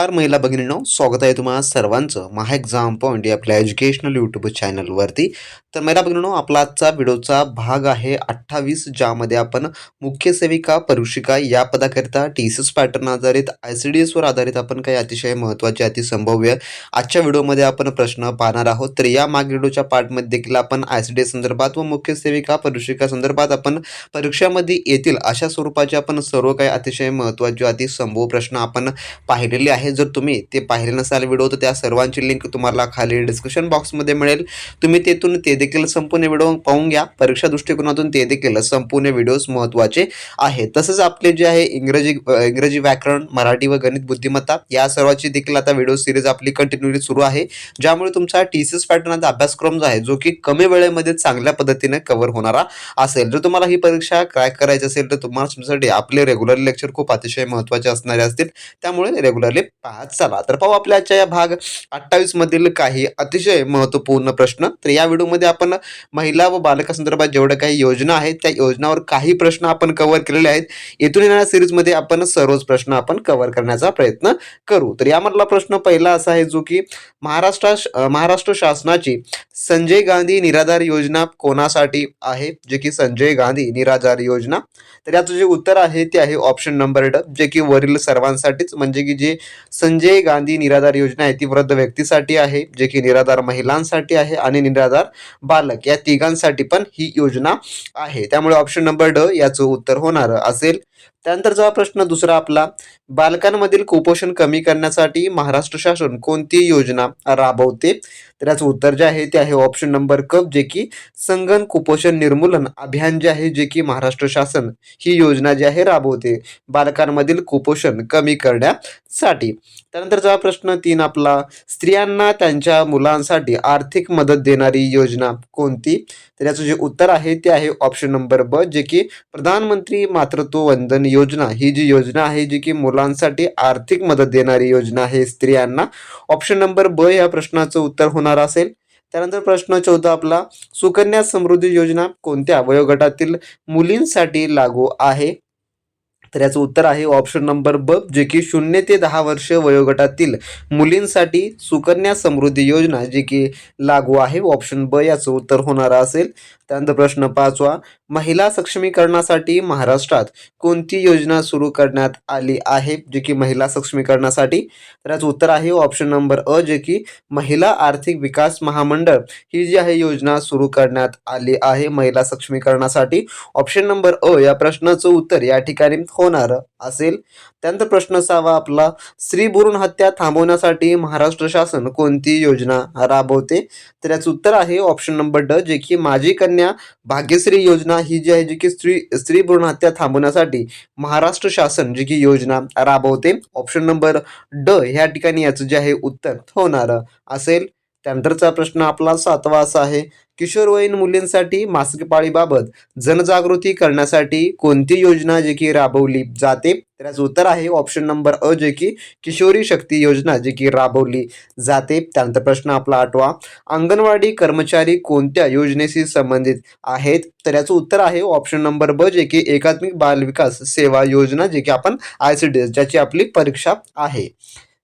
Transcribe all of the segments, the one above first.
नमस्कार महिला भगिनींनो स्वागत आहे तुम्हाला सर्वांचं महा एक्झाम पॉईंट या आपल्या एज्युकेशनल यूट्यूब चॅनलवरती तर महिला भगिनींनो आपला आजचा व्हिडिओचा भाग आहे अठ्ठावीस ज्यामध्ये आपण मुख्य सेविका परीक्षिका या पदाकरिता टी सी एस पॅटर्न आधारित आय सी डी एसवर आधारित आपण काही अतिशय महत्त्वाचे अतिसंभव्य आजच्या व्हिडिओमध्ये आपण प्रश्न पाहणार आहोत. तर या माग व्हिडिओच्या पार्टमध्ये देखील आपण आय सी डी एस संदर्भात व मुख्य सेविका परीक्षिका संदर्भात आपण परीक्षामध्ये येतील अशा स्वरूपाचे आपण सर्व काही अतिशय महत्त्वाचे अतिसंभव प्रश्न आपण पाहिलेले आहे जर तुम्ही ते पाहिले नसाल व्हिडिओ तर त्या सर्वांची लिंक तुम्हाला खाली डिस्क्रिप्शन बॉक्समध्ये मिळेल. तुम्ही तेथून ते देखील संपूर्ण व्हिडिओ पाहून घ्या. परीक्षा दृष्टिकोनातून ते देखील संपूर्ण व्हिडिओज महत्त्वाचे आहे तसंच आपले जे आहे इंग्रजी इंग्रजी व्याकरण मराठी व गणित बुद्धिमत्ता या सर्वाची देखील आता व्हिडिओ सिरीज आपली कंटिन्युअली सुरू आहे. ज्यामुळे तुमचा टी सी एस पॅटर्नचा अभ्यासक्रम जो आहे जो की कमी वेळेमध्ये चांगल्या पद्धतीने कव्हर होणारा असेल. जर तुम्हाला ही परीक्षा क्रॅक करायची असेल तर तुम्हाला तुमच्यासाठी आपले रेग्युलर लेक्चर खूप अतिशय महत्त्वाचे असणारे असतील. त्यामुळे रेग्युलरली पाहत चला. तर पाहू आपल्या आजच्या या भाग अठ्ठावीस मधील काही अतिशय महत्त्वपूर्ण प्रश्न. तर या व्हिडिओमध्ये आपण महिला व बालकासंदर्भात जेवढ्या काही योजना आहेत त्या योजनावर काही प्रश्न आपण कव्हर केलेले आहेत. येथून येणाऱ्या सिरीजमध्ये आपण सर्वच प्रश्न आपण कव्हर करण्याचा प्रयत्न करू. तर यामधला प्रश्न पहिला असा आहे जो की महाराष्ट्र महाराष्ट्र शासनाची संजय गांधी निराधार योजना कोणासाठी आहे? जे की संजय गांधी निराधार योजना. तर याचं जे उत्तर आहे ते आहे ऑप्शन नंबर ड जे की वरील सर्वांसाठीच म्हणजे की जे संजय गांधी निराधार योजना आहे ती वृद्ध व्यक्तीसाठी आहे जे की निराधार महिलांसाठी आहे आणि निराधार बालक या तिघांसाठी पण ही योजना आहे. त्यामुळे ऑप्शन नंबर ड याचं उत्तर होणार असेल. त्यानंतर जेव्हा प्रश्न दुसरा आपला बालकांमधील कुपोषण कमी करण्यासाठी महाराष्ट्र शासन कोणती योजना राबवते? तर याचं उत्तर जे आहे ते आहे ऑप्शन नंबर क जे की संगण कुपोषण निर्मूलन अभियान जे आहे जे की महाराष्ट्र शासन ही योजना जी आहे राबवते बालकांमधील कुपोषण कमी करण्यासाठी. त्यानंतर जेव्हा प्रश्न तीन आपला स्त्रियांना त्यांच्या मुलांसाठी आर्थिक मदत देणारी योजना कोणती? तर याचं जे उत्तर आहे ते आहे ऑप्शन नंबर ब जे की प्रधानमंत्री मातृत्व वंदन योजना. ही जी योजना आहे जी की मुलांसाठी आर्थिक मदत देणारी योजना आहे स्त्रियांना ऑप्शन नंबर ब या प्रश्नाचं उत्तर होणार असेल. त्यानंतर प्रश्न चौदा आपला सुकन्या समृद्धी योजना कोणत्या वयोगटातील मुलींसाठी लागू आहे? तर याचं उत्तर आहे ऑप्शन नंबर ब जे की शून्य ते दहा वर्ष वयोगटातील मुलींसाठी सुकन्या समृद्धी योजना जी की लागू आहे. ऑप्शन ब याचं उत्तर होणार असेल. त्यानंतर प्रश्न पाचवा महिला सक्षमीकरणासाठी महाराष्ट्रात कोणती योजना सुरू करण्यात आली आहे? जे की महिला सक्षमीकरणासाठी. तर याचं उत्तर आहे ऑप्शन नंबर अ जे की महिला आर्थिक विकास महामंडळ. ही जी आहे योजना सुरू करण्यात आली आहे महिला सक्षमीकरणासाठी. ऑप्शन नंबर अ या प्रश्नाचं उत्तर या ठिकाणी होणार असेल. त्यानंतर प्रश्न सहावा आपला स्त्री भ्रूण हत्या थांबवण्यासाठी महाराष्ट्र शासन कोणती योजना राबवते? तर याचं उत्तर आहे ऑप्शन नंबर ड जे की माझी कन्या भाग्यश्री योजना ही जी आहे जी की स्त्री स्त्री भ्रूण हत्या थांबवण्यासाठी महाराष्ट्र शासन जी की योजना राबवते. ऑप्शन नंबर ड ह्या ठिकाणी याचं जे आहे उत्तर होणार असेल. त्यानंतरचा प्रश्न आपला सातवा असा आहे किशोरवयीन मुलींसाठी मासिक पाळीबाबत जनजागृती करण्यासाठी कोणती योजना जे की राबवली जाते? त्याचं उत्तर आहे ऑप्शन नंबर अ जे की किशोरी शक्ती योजना जी की राबवली जाते. त्यानंतर प्रश्न आपला आठवा अंगणवाडी कर्मचारी कोणत्या योजनेशी संबंधित आहेत? तर याचं उत्तर आहे ऑप्शन नंबर ब जे की एकात्मिक बाल विकास सेवा योजना जे की आपण आय सी डी एस ज्याची आपली परीक्षा आहे.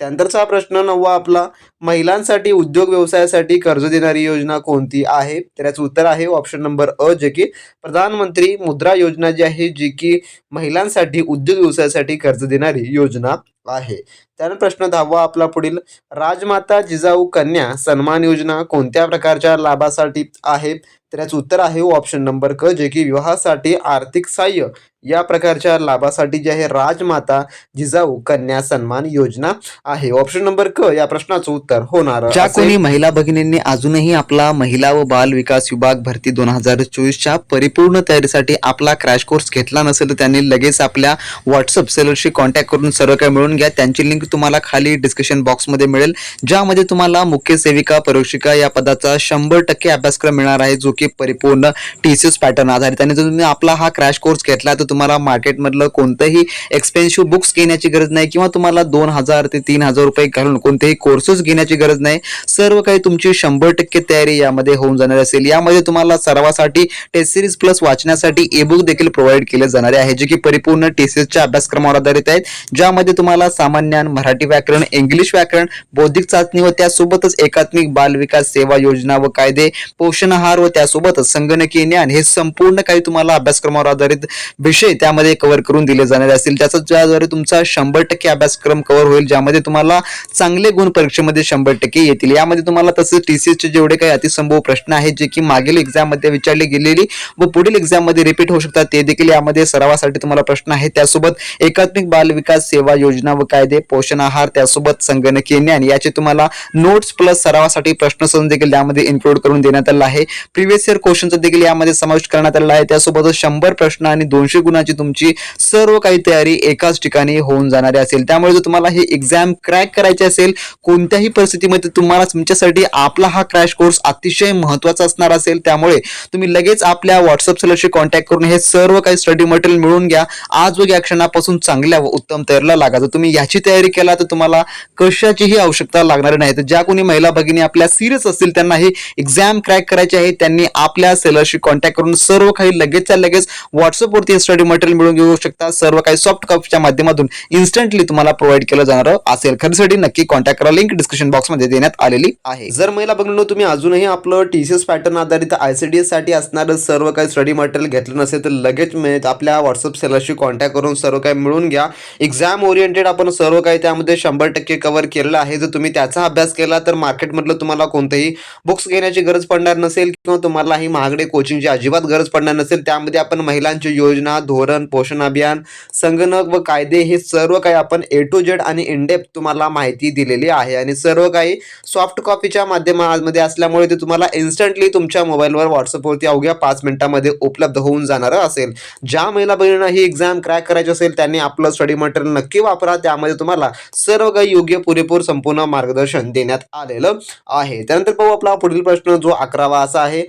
त्यानंतरचा प्रश्न नववा आपला महिलांसाठी उद्योग व्यवसायासाठी कर्ज देणारी योजना कोणती आहे? तर याचं उत्तर आहे ऑप्शन नंबर अ जे की प्रधानमंत्री मुद्रा योजना जी आहे जी की महिलांसाठी उद्योग व्यवसायासाठी कर्ज देणारी योजना. आहे. त्यानंतर प्रश्न दहावा आपला पुढील. राजमाता जिजाऊ कन्या सन्मान योजना कोणत्या प्रकारच्या लाभासाठी आहे? तर याचं उत्तर आहे ऑप्शन नंबर क जे की विवाहासाठी आर्थिक सहाय्य. या प्रकारच्या लाभासाठी जे आहे राजमाता जिजाऊ कन्या सन्मान योजना आहे. ऑप्शन नंबर क या प्रश्नाचं उत्तर होणार ज्या. कोणी महिला भगिनींनी अजूनही आपला महिला व बाल विकास विभाग भरती दोन हजार चोवीसच्या परिपूर्ण तयारीसाठी आपला क्रॅश कोर्स घेतला नसेल तर त्यांनी लगेच आपल्या व्हॉट्सअप सेलरशी कॉन्टॅक्ट करून सर्व काही मिळून घ्या. त्यांची लिंक तुम्हाला खाली डिस्क्रिप्शन बॉक्समध्ये मिळेल. ज्यामध्ये तुम्हाला मुख्य सेविका परीक्षिका या पदाचा शंभर टक्के अभ्यासक्रम मिळणार आहे जो की परिपूर्ण टी सी एस पॅटर्न आधारित आणि जर तुम्ही आपला हा क्रॅश कोर्स घेतला तर तुम्हाला मार्केटमधलं कोणतंही एक्सपेन्सिव्ह बुक्स घेण्याची गरज नाही किंवा तुम्हाला दोन हजार ते तीन हजार रुपये घालून कोणतेही कोर्सेस घेण्याची गरज नाही. सर्व काही तुमची शंभर टक्के तयारी यामध्ये होऊन जाणार असेल. यामध्ये तुम्हाला सर्वासाठी टेस्ट सिरीज प्लस वाचण्यासाठी ई बुक देखील प्रोव्हाइड केले जाणारे आहे जे की परिपूर्ण टी सी एसच्या अभ्यासक्रमावर आधारित आहेत. ज्यामध्ये तुम्हाला तुम्हाला सामान्य मराठी व्याकरण इंग्लिश व्याकरण बौद्धिक चाचणी व त्यासोबतच एकात्मिक बाल विकास सेवा योजना व कायदे पोषण आहार व त्यासोबतच संगणकीय ज्ञान हे संपूर्ण काही तुम्हाला अभ्यासक्रमावर आधारित विषय त्यामध्ये कव्हर करून दिले जाणार असतील. त्याचा ज्याद्वारे तुमचा शंभर टक्के अभ्यासक्रम कव्हर होईल ज्यामध्ये तुम्हाला चांगले गुण परीक्षेमध्ये शंभर टक्के येतील. यामध्ये तुम्हाला तसेच टीसीएसचे जेवढे काही अतिसंभव प्रश्न आहेत जे की मागील एक्झाममध्ये विचारले गेलेली व पुढील एक्झाममध्ये रिपीट होऊ शकतात ते देखील यामध्ये सरावासाठी तुम्हाला प्रश्न आहेत. त्यासोबत एकात्मिक बाल विकास सेवा योजना व कायदे पोषण आहार त्यासोबत संगणकीय ज्ञान याचे तुम्हाला नोट्स प्लस सरावासाठी प्रश्न देखील यामध्ये इन्क्लूड करून देण्यात आला आहे. प्रिव्हियस इयर क्वेश्चनचा देखील यामध्ये समावेश करण्यात आलेला आहे. त्यासोबतच शंभर प्रश्न आणि दोनशे गुणाची तुमची सर्व काही तयारी एकाच ठिकाणी होऊन जाणारी असेल. त्यामुळे जर तुम्हाला ही एक्झाम क्रॅक करायची असेल कोणत्याही परिस्थितीमध्ये तुम्हाला तुमच्यासाठी आपला हा क्रॅश कोर्स अतिशय महत्त्वाचा असणार असेल. त्यामुळे तुम्ही लगेच आपल्या व्हॉट्सअप सेलरशी कॉन्टॅक्ट करून हे सर्व काही स्टडी मटेरियल मिळून घ्या. आज व या क्षणापासून चांगल्या व उत्तम तयारीला लागा. जर तुम्ही याची तयारी केला तर तुम्हाला कशाचीही आवश्यकता लागणार नाही. तर ज्या कोणी महिला भगिनी आपल्या सिरियस असतील त्यांना ही एक्झाम क्रॅक करायची आहे त्यांनी आपल्या सेलरशी कॉन्टॅक्ट करून सर्व काही लगेचच्या लगेच व्हॉट्सअपवरती स्टडी मटेरियल मिळून घेऊ शकता. सर्व काही सॉफ्ट कॉपीच्या माध्यमातून इन्स्टंटली तुम्हाला प्रोव्हाइड केलं जाणार असेल. खरेदीसाठी नक्की कॉन्टॅक्ट करा. लिंक डिस्क्रिप्शन बॉक्समध्ये देण्यात आलेली आहे. जर महिला बघणं तुम्ही अजूनही आपलं टी सी एस पॅटर्न आधारित आय सी डी एससाठी असणारं सर्व काही स्टडी मटेरियल घेतलं नसेल तर लगेच मिळत आपल्या व्हॉट्सअप सेलरशी कॉन्टॅक्ट करून सर्व काही मिळून घ्या. एक्झाम ओरिएंटेड आपण सर्व काही त्यामध्ये शंभर टक्के कव्हर केलेलं आहे. जर तुम्ही त्याचा अभ्यास केला तर मार्केटमधलं तुम्हाला कोणतेही बुक्स घेण्याची गरज पडणार नसेल किंवा तुम्हाला ही महागडे कोचिंगची अजिबात गरज पडणार नसेल त्यामध्ये आपण महिलांची योजना धोरण पोषण अभियान संगणक व कायदे हे सर्व काही आपण ए टू जेड आणि इनडेप तुम्हाला माहिती दिलेली आहे. आणि सर्व काही सॉफ्ट कॉपीच्या माध्यमामध्ये असल्यामुळे ते तुम्हाला इन्स्टंटली तुमच्या मोबाईलवर व्हॉट्सअपवरती अवघ्या पाच मिनिटामध्ये उपलब्ध होऊन जाणार असेल. ज्या महिला बहिणींना ही एक्झाम क्रॅक करायची असेल त्यांनी आपलं स्टडी मटेरियल नक्की वापरा. त्यामध्ये तुम्हाला सर्व काही योग्य पुरेपूर संपूर्ण मार्गदर्शन देण्यात आलेलं आहे. त्यानंतर पाहू आपला पुढील प्रश्न जो अकरावा असा आहे.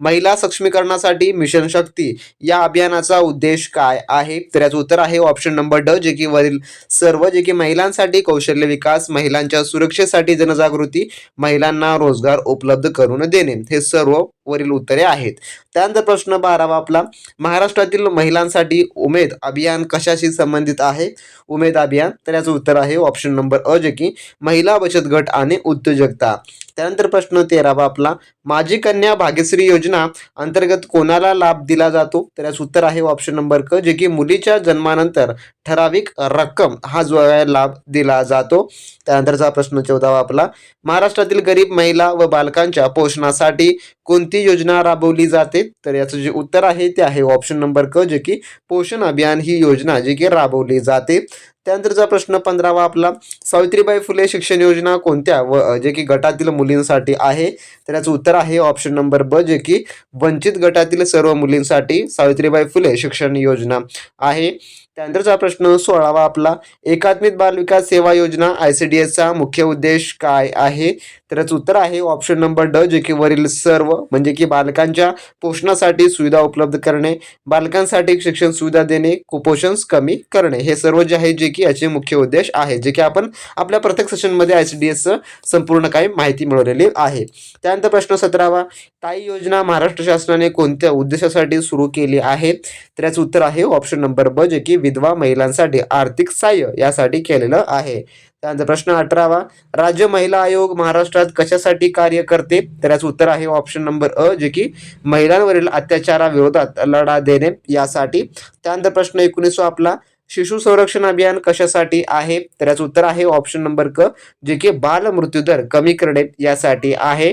महिला सक्षमीकरणासाठी मिशन शक्ती या अभियानाचा उद्देश काय आहे? तर याचं उत्तर आहे ऑप्शन नंबर ड जे की वरील सर्व जे की महिलांसाठी कौशल्य विकास महिलांच्या सुरक्षेसाठी जनजागृती महिलांना रोजगार उपलब्ध करून देणे. हे सर्व वरील उत्तरे आहेत. त्यानंतर प्रश्न बारावा आपला महाराष्ट्रातील महिलांसाठी उमेद अभियान कशाशी संबंधित आहे? उमेद अभियान तर याचं उत्तर आहे ऑप्शन नंबर अ जे की महिला बचत गट आणि उद्योजकता. त्यानंतर प्रश्न तेरावा आपला माझी कन्या भाग्यश्री योजना अंतर्गत कोणाला लाभ दिला जातो? तर याचं उत्तर आहे ऑप्शन नंबर क जे की मुलीच्या जन्मानंतर ठराविक रक्कम हा जो आहे लाभ दिला जातो. त्यानंतरचा प्रश्न चौदावा आपला महाराष्ट्रातील गरीब महिला व बालकांच्या पोषणासाठी कोणती योजना राबवली जाते? तर याचं जे उत्तर आहे ते आहे ऑप्शन नंबर क जे की पोषण अभियान ही योजना जी की राबवली जाते. त्यानंतरचा प्रश्न पंधरावा आपला सावित्रीबाई फुले शिक्षण योजना कोणत्या व जे की गटातील मुलींसाठी आहे? तर याचं उत्तर आहे ऑप्शन नंबर ब जे की वंचित गटातील सर्व मुलींसाठी सावित्रीबाई फुले शिक्षण योजना आहे. त्यानंतरचा प्रश्न सोळावा आपला. एकात्मिक बाल विकास सेवा योजना आय सी डी एसचा मुख्य उद्देश काय आहे? तरच उत्तर आहे ऑप्शन नंबर ड जे की वरील सर्व म्हणजे की बालकांच्या पोषणासाठी सुविधा उपलब्ध करणे बालकांसाठी शिक्षण सुविधा देणे कुपोषण कमी करणे हे सर्व जे आहे जे की याचे मुख्य उद्देश आहे जे की आपण आपल्या प्रत्येक सेशनमध्ये आय सी डी एसचं संपूर्ण काही माहिती मिळवलेली आहे. त्यानंतर प्रश्न सतरावा ताई योजना महाराष्ट्र शासनाने कोणत्या उद्देशासाठी सुरू केली आहे? तर याचं उत्तर आहे ऑप्शन नंबर ब जे की विधवा महिलांसाठी आर्थिक सहाय्य यासाठी केलेलं आहे. त्यानंतर प्रश्न अठरावा राज्य महिला आयोग महाराष्ट्रात कशासाठी कार्य करते? तर याचं उत्तर आहे ऑप्शन नंबर अ जे की महिलांवरील अत्याचाराविरोधात लढा देणे यासाठी. त्यानंतर प्रश्न एकोणीसवा आपला शिशु संरक्षण अभियान कशासाठी आहे? तर याचं उत्तर आहे ऑप्शन नंबर क जे की बाल मृत्यूदर कमी करणे यासाठी आहे.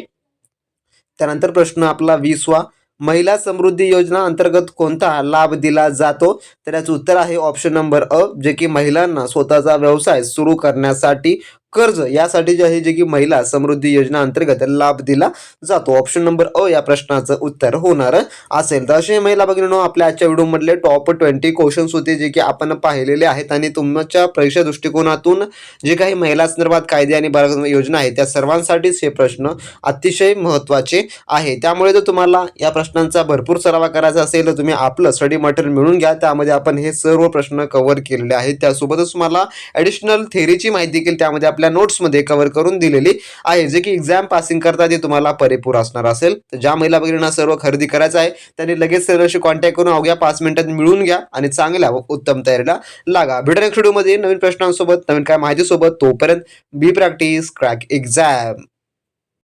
त्यानंतर प्रश्न आपला वीसवा महिला समृद्धी योजना अंतर्गत कोणता लाभ दिला जातो? तर याचं उत्तर आहे ऑप्शन नंबर अ जे की महिलांना स्वतःचा व्यवसाय सुरू करण्यासाठी कर्ज यासाठी जे आहे जे की महिला समृद्धी योजना अंतर्गत लाभ दिला जातो. ऑप्शन नंबर अ या प्रश्नाचं उत्तर होणार असेल. तर असे महिला भगिनींनो आपल्या आजच्या व्हिडिओमधले टॉप ट्वेंटी क्वेश्चन्स होते जे की आपण पाहिलेले आहेत आणि तुमच्या परीक्षा दृष्टिकोनातून जे काही महिला संदर्भात कायदे आणि बाल योजना आहेत त्या सर्वांसाठीच हे प्रश्न अतिशय महत्त्वाचे आहे. त्यामुळे जर तुम्हाला या प्रश्नांचा भरपूर सराव करायचा असेल तर तुम्ही आपलं स्टडी मटेरियल मिळून घ्या. त्यामध्ये आपण हे सर्व प्रश्न कव्हर केलेले आहेत. त्यासोबतच तुम्हाला ॲडिशनल थेरीची माहिती देखील त्यामध्ये आपल्या आपल्या नोट्समध्ये कव्हर करून दिलेली आहे. जे की एक्झाम पासिंग करता ते तुम्हाला परिपूर असणार असेल. तर ज्या महिला भगिनींना सर्व खरेदी करायचं आहे त्यांनी लगेच सर्वशी कॉन्टॅक्ट करून अवघ्या पाच मिनिटात मिळून घ्या आणि चांगल्या व उत्तम तयारीला लागा. भेटूया नेक्स्ट व्हिडिओमध्ये नवीन प्रश्नांसोबत नवीन काय माहितीसोबत. तोपर्यंत बी प्रॅक्टिस क्रॅक एक्झाम